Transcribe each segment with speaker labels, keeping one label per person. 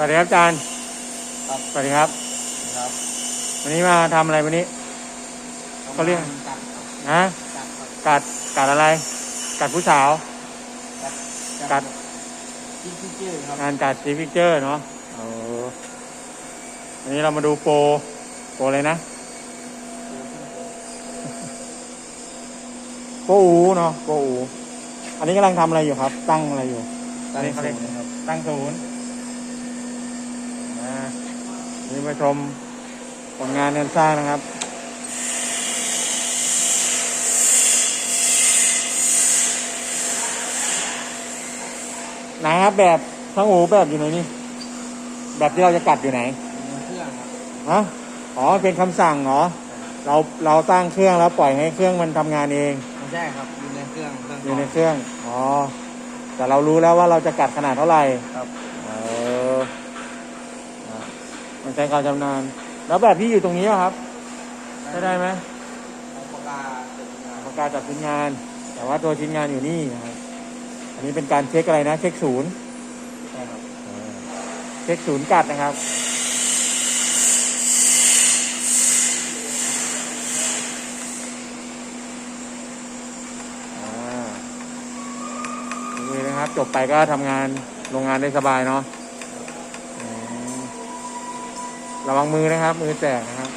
Speaker 1: สวัสดีครับอาจารย์
Speaker 2: ครับ
Speaker 1: สวัสดีครับ
Speaker 2: ครับ
Speaker 1: วันนี้มาทำอะไรวันนี้ เขาเรียก
Speaker 2: กัดครับ
Speaker 1: ฮะ
Speaker 2: กัดครับ
Speaker 1: กัดกัดอะไร กัดผู้สาว
Speaker 2: กัด
Speaker 1: กัด
Speaker 2: จิ้งจิ้งจื้อครับ
Speaker 1: งานกัดซีฟิกเจอร์เนาะเออวันนี้เรามาดูโปรโปรเลยนะ โปรอูเนาะโปรอู อันนี้กำลังทำอะไรอยู่ครับ ตั้งอะไรอยู่
Speaker 2: ตั้ง
Speaker 1: นี่เขาเรียก
Speaker 2: ศูนย์ครับ
Speaker 1: ตั้งศูนย์อ่า นี่มาชมผลงานการสร้างนะครับไหนครับแบบทั้งหูแบบอยู่ไหนนี่ แบบที่เราจะกัดอยู่ไหน
Speaker 2: เป็นเครื่องครับ
Speaker 1: ฮะอ๋อเป็นคำสั่งเหรอเราเราตั้งเครื่องแล้วปล่อยให้เครื่องมันทำงานเอง
Speaker 2: ไม่ใช่ครับอยู่ในเครื่องเครื่อง
Speaker 1: อยู่ในเครื่องอ๋อแต่เรารู้แล้วว่าเราจะกัดขนาดเท่าไหร่
Speaker 2: ครับ
Speaker 1: เออนะ มันใช้ความชำนาญ แล้วแบบที่อยู่ตรงนี้อะครับใช้ได้ไหม
Speaker 2: เอาปากกาเป็นงาน
Speaker 1: ปากกาจับชิ้นงาน แต่ว่าตัวชิ้นงานอยู่นี่นะครับอันนี้เป็นการเช็คอะไรนะ เช็คศูนย์
Speaker 2: ใช่ครับ
Speaker 1: เช็คศูนย์กัดนะครับอ่านี่นะครับ จบไปก็ทำงานโรงงานได้สบายเนาะอืม ระวังมือนะครับ มือแตกนะครับ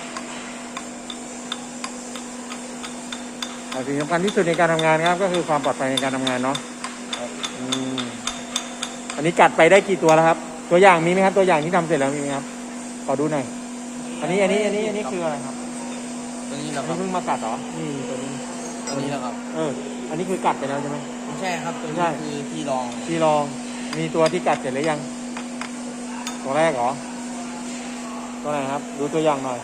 Speaker 1: แต่สิ่งสำคัญที่สุดในการทำงานครับ ก็คือความปลอดภัยในการทำงานเนาะอืมอันนี้กัดไปได้กี่ตัวแล้วครับ ตัวอย่างมีไหมครับ ตัวอย่างที่ทำเสร็จแล้วมีไหมครับขอดูหน่อยอันนี้อันนี้อันนี้อันนี้คืออะไรครับ
Speaker 2: ตัวนี้แห
Speaker 1: อั
Speaker 2: ละ
Speaker 1: น
Speaker 2: ครั
Speaker 1: นี้
Speaker 2: บ
Speaker 1: เพิ่งมากัดเหรอนี่ตัวนี้
Speaker 2: ตัวนี้แหละครับ
Speaker 1: เออ อันนี้คือกัดไปแล้วใช่ไหม
Speaker 2: ไม่ใช่ครับตัว
Speaker 1: ใช่
Speaker 2: นี้คือที่รอง
Speaker 1: ที่ลอง มีตัวที่กัดเสร็จหรือยัง ตัวแรกเหรอ ตัวไหนครับ ดูตัวอย่างหน่อย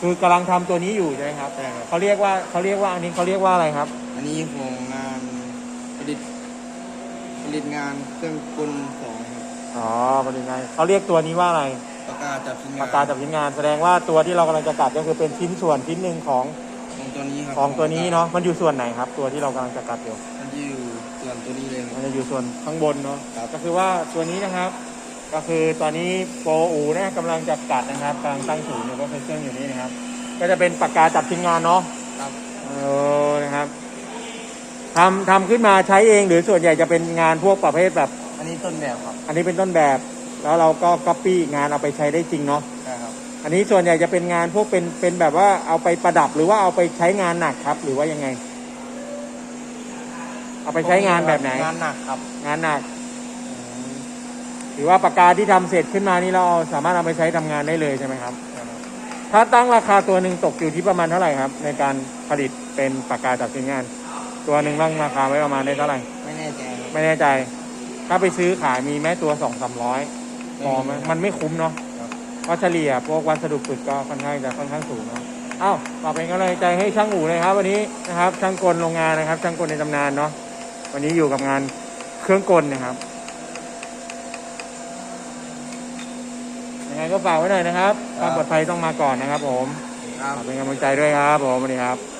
Speaker 1: คือกำลังทำตัวนี้อยู่ใช่ไหมครับ เขาเรียกว่าเขาเรียกว่าอันนี้เขาเรียกว่าอะไรครับ
Speaker 2: อันนี้โครงงานผลิตผลิตงานเครื่องกลสองครับ
Speaker 1: อ๋อเป็นยังไงเขาเรียกตัวนี้ว่าอะไร
Speaker 2: ปากกาจับชิ้นงาน
Speaker 1: ปากกาจับชิ้นงานแสดงว่าตัวที่เรากำลังจะกัดก็คือเป็นชิ้นส่วนชิ้นหนึ่งของ
Speaker 2: ของตัวนี้ครับ
Speaker 1: ของตัวนี้เนาะมันอยู่ส่วนไหนครับ ตัวที่เรากำลังจะกัดอยู่
Speaker 2: มันจะอยู่ส่วนตัวนี้เลยค
Speaker 1: มั
Speaker 2: รับ
Speaker 1: นจะอยู่ส่วนข้างบนเนาะ
Speaker 2: ครับ
Speaker 1: ก็คือว่าตัวนี้นะครับ ก็คือตอนนี้โปรอูนะกำลังจะกัดนะครับกำลังตั้งศูนย์อยู่ก็เป็นเครื่องอยู่นี่นะครับ ก็จะเป็นปากกาจับชิ้นงานเนาะ
Speaker 2: ครับ
Speaker 1: เออนะครับทำทำขึ้นมาใช้เองหรือส่วนใหญ่จะเป็นงานพวกประเภทแบบ
Speaker 2: อันนี้ต้นแบบครับ
Speaker 1: อันนี้เป็นต้นแบบ แล้วเราก็ก๊อปปี้งานเอาไปใช้ได้จริงเนาะ
Speaker 2: ใช่ครับ
Speaker 1: อันนี้ส่วนใหญ่จะเป็นงานพวกเป็นเป็นแบบว่าเอาไปประดับหรือว่าเอาไปใช้งานหนักครับ หรือว่ายังไง เอาไปใช้งานแบบไหน
Speaker 2: งานหนักครับ
Speaker 1: งานหนักห รือว่าปากกาที่ทำเสร็จขึ้นมานี่เราเอาสามารถเอาไปใช้ทำงานได้เลยใช่ไหมครับ ถ้าตั้งราคาตัวหนึ่งตกอยู่ที่ประมาณเท่าไหร่ครับ ในการผลิตเป็นปากกาจับชิ้นงาน ตัวหนึ่งตั้งราคาไว้ประมาณได้เท่าไหร่
Speaker 2: ไม่แน่ใจครับ
Speaker 1: ไม่แน่ใจ ถ้าไปซื้อขายมีแม้ตัวสองสามร้อยพอไหมมันไม่คุ้มเนาะ
Speaker 2: ครับ
Speaker 1: เพราะเฉลี่ยพวกวัสดุฝึกก็ค่อนข้างจะค่อนข้างสูงเนาะเอ้าฝากเป็นกำลังใจให้ช่างอู่เลยครับ วันนี้นะครับช่างกลโรงงานนะครับ ช่างกลในตำนานเนาะวันนี้อยู่กับงานเครื่องกลนะครับ ยังไงก็ฝากไว้หน่อยนะครับ ความปลอดภัยต้องมาก่อนนะครับผม
Speaker 2: ครับ
Speaker 1: ฝากเป็นกำลังใจด้วยครับผมสวัสดีครับ